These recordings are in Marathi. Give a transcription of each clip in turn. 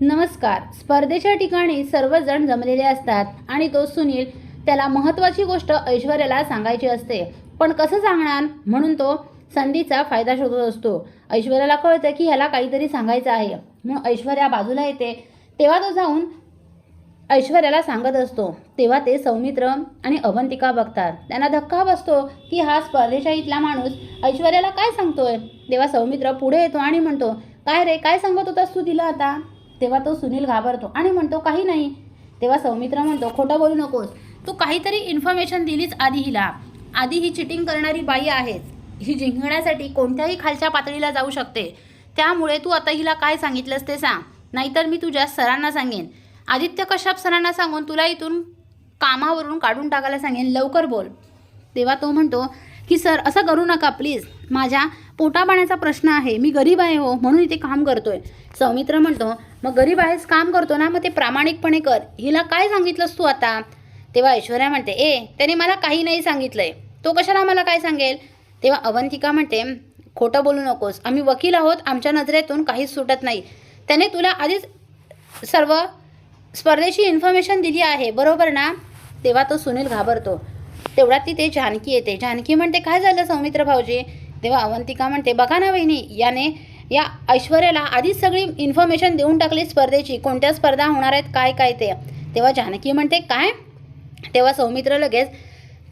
नमस्कार. स्पर्धेच्या ठिकाणी सर्वजण जमलेले असतात आणि तो सुनील त्याला महत्त्वाची गोष्ट ऐश्वर्याला सांगायची असते. पण कसं सांगणार? म्हणून तो संधीचा फायदा शोधत असतो. ऐश्वर्याला कळतं की ह्याला काहीतरी सांगायचं आहे. म्हणून ऐश्वर्या बाजूला येते. तेव्हा तो जाऊन ऐश्वर्याला सांगत असतो. तेव्हा ते सौमित्र आणि अवंतिका बघतात. त्यांना धक्का बसतो की हा स्पर्धेच्या इथला माणूस ऐश्वर्याला काय सांगतोय? तेव्हा सौमित्र पुढे येतो आणि म्हणतो काय रे? काय सांगत होतास तू तिला आता? तेव्हा तो सुनील घाबरतो आणि म्हणतो काही नाही. तेव्हा सौमित्र म्हणतो खोटं बोलू नकोस. तू काहीतरी इन्फॉर्मेशन दिलीच आधी हिला. आधी ही चिटिंग करणारी बाई आहेच ही जिंकण्यासाठी कोणत्याही खालच्या पातळीला जाऊ शकते. त्यामुळे तू आता हिला काय सांगितलंस ते सांग. नाहीतर मी तुझ्या सरांना सांगेन. आदित्य कश्यप सरांना सांगून तुला इथून कामावरून काढून टाकायला सांगेन. लवकर बोल. तेव्हा तो म्हणतो की सर असं करू नका प्लीज माझ्या पोटापाण्याचा प्रश्न आहे. मी गरीब आहे हो म्हणून इथे काम करतोय. सौमित्र म्हणतो मग गरीब आहेस काम करतो ना मग ते प्रामाणिकपणे कर. हिला काय सांगितलंस तू आता? तेव्हा ऐश्वर्या म्हणते ए त्याने मला काही नाही सांगितलंय. तो कशाला मला काय सांगेल? तेव्हा अवंतिका म्हणते खोटं बोलू नकोस. आम्ही वकील आहोत आमच्या नजरेतून काहीच सुटत नाही. त्याने तुला आधीच सर्व स्पर्धेची इन्फॉर्मेशन दिली आहे बरोबर ना? तेव्हा तो सुनील घाबरतो. तेवढ्यात तिथे जानकी येते. जानकी म्हणते काय झालं सौमित्र भाऊजी? तेव्हा अवंतिका म्हणते बघा ना वहिनी याने या ऐश्वर्याला आधीच सगळी इन्फॉर्मेशन देऊन टाकली स्पर्धेची. कोणत्या स्पर्धा होणार आहेत काय काय ते? तेव्हा जानकी म्हणते काय? तेव्हा सौमित्र लगेच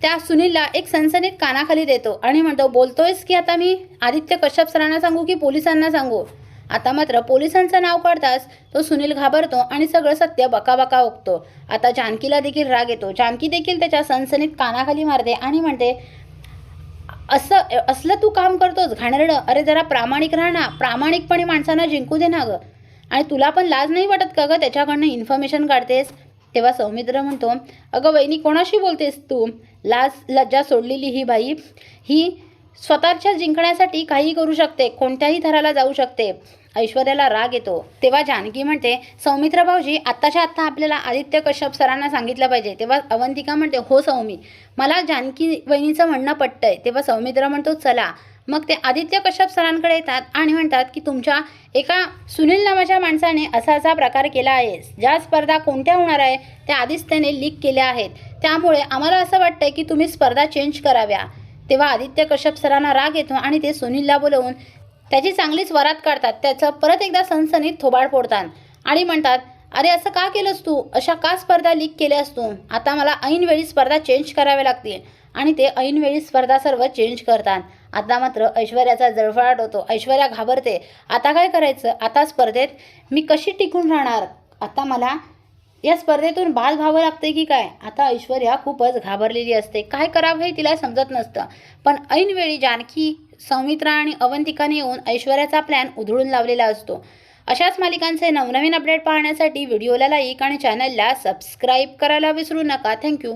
त्या सुनीलला एक सनसनीत कानाखाली देतो आणि म्हणतो बोलतोयस की आता मी? आदित्य कश्यप सरांना सांगू की पोलिसांना सांगू? आता मात्र पोलिसांचं नाव काढताच तो सुनील घाबरतो आणि सगळं सत्य बकाबका ओकतो. आता जानकीला देखील राग येतो. जानकी देखील त्याच्या सनसनीत कानाखाली मारते आणि म्हणते असं असलं तू काम करतोस घाणेरडं अरे जरा प्रामाणिक राहा ना प्रामाणिकपणे माणसांना जिंकू दे ना गं. आणि तुला पण लाज नाही वाटत का गं त्याच्याकडनं इन्फॉर्मेशन काढतेस? तेव्हा सौमित्र म्हणतो अगं वहिनी कोणाशी बोलतेस तू? लाज लज्जा सोडलेली ही बाई. ही स्वतःच्या जिंकण्यासाठी काही करू शकते कोणत्याही थराला जाऊ शकते. ऐश्वर्याला राग येतो. तेव्हा जानकी म्हणते सौमित्र भाऊजी आत्ताच्या आत्ता आपल्याला आदित्य कश्यप सरांना सांगितलं पाहिजे. तेव्हा अवंतिका म्हणते हो सौमी मला जानकी वहिनीचं म्हणणं पटतंय. तेव्हा सौमित्र म्हणतो चला. मग ते आदित्य कश्यप सरांकडे येतात आणि म्हणतात की तुमच्या एका सुनील नावाच्या माणसाने असा असा प्रकार केला आहे. ज्या स्पर्धा कोणत्या होणार आहे त्या आधीच त्याने लीक केल्या आहेत. त्यामुळे आम्हाला असं वाटतंय की तुम्ही स्पर्धा चेंज कराव्या. तेव्हा आदित्य कश्यप सरांना राग येतो आणि ते सुनीलला बोलवून त्याची चांगलीच वरात काढतात. त्याचं परत एकदा सनसनीत थोबाड फोडतात आणि म्हणतात अरे असं का केलंस तू? अशा का स्पर्धा लीक केल्यास तू? आता मला ऐनवेळी स्पर्धा चेंज कराव्या लागतील. आणि ते ऐनवेळी स्पर्धा सर्व चेंज करतात. आता मात्र ऐश्वर्याचा जळफळाट होतो. ऐश्वर्या घाबरते. आता काय करायचं? आता स्पर्धेत मी कशी टिकून राहणार? आता मला या स्पर्धेतून बाद व्हावं लागते की काय? आता ऐश्वर्या खूपच घाबरलेली असते. काय करावं हे तिला समजत नसतं. पण ऐनवेळी जानकी सौमित्रा आणि अवंतिकाने येऊन ऐश्वर्याचा प्लॅन उधळून लावलेला असतो. अशाच मालिकांचे नवनवीन अपडेट पाहण्यासाठी व्हिडिओला लाईक आणि चॅनलला सबस्क्राईब करायला विसरू नका. थँक्यू